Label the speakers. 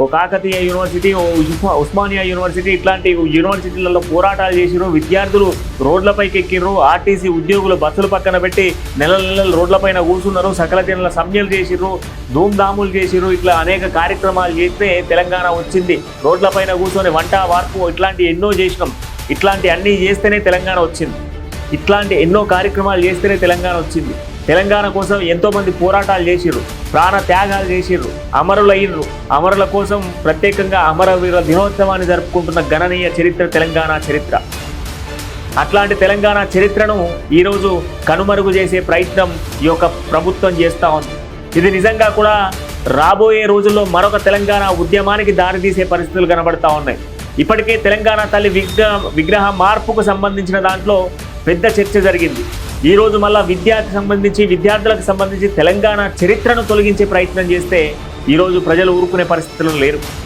Speaker 1: ఓ Kakatiya university ఓ Osmania university ఇట్లాంటి యూనివర్సిటీలలో పోరాటాలు చేసిరు విద్యార్థులు రోడ్లపైకి ఎక్కిర్రు. ఆర్టీసీ ఉద్యోగులు బస్సులు పక్కన పెట్టి నెల నెలలు రోడ్లపైన కూర్చున్నారు. సకల జనుల సమ్యలు చేసిర్రు. ధూమ్ధాములు చేసిరు ఇట్లా అనేక కార్యక్రమాలు చేస్తే తెలంగాణ వచ్చింది. రోడ్లపైన కూర్చొని వంట వార్పు ఇట్లాంటి ఎన్నో చేసినాం. ఇట్లాంటి అన్నీ చేస్తేనే తెలంగాణ వచ్చింది. ఇట్లాంటి ఎన్నో కార్యక్రమాలు చేస్తేనే తెలంగాణ వచ్చింది. తెలంగాణ కోసం ఎంతోమంది పోరాటాలు చేసిర్రు ప్రాణ త్యాగాలు చేసిర్రు అమరులయ్యారు అమరుల కోసం ప్రత్యేకంగా అమరవీరుల దినోత్సవాన్ని జరుపుకుంటున్న గణనీయ చరిత్ర తెలంగాణ చరిత్ర. అట్లాంటి తెలంగాణ చరిత్రను ఈరోజు కనుమరుగు చేసే ప్రయత్నం ఈ యొక్క ప్రభుత్వం చేస్తూ ఉంది. ఇది నిజంగా కూడా రాబోయే రోజుల్లో మరొక తెలంగాణ ఉద్యమానికి దారితీసే పరిస్థితులు కనబడతా ఉన్నాయి. ఇప్పటికే తెలంగాణ తల్లి విగ్రహ విగ్రహ మార్పుకు సంబంధించిన దాంట్లో పెద్ద చర్చ జరిగింది. ఈరోజు మళ్ళా విద్యాకి సంబంధించి విద్యార్థులకు సంబంధించి తెలంగాణ చరిత్రను తొలగించే ప్రయత్నం చేస్తే ఈరోజు ప్రజలు ఊరుకునే పరిస్థితులు లేరు.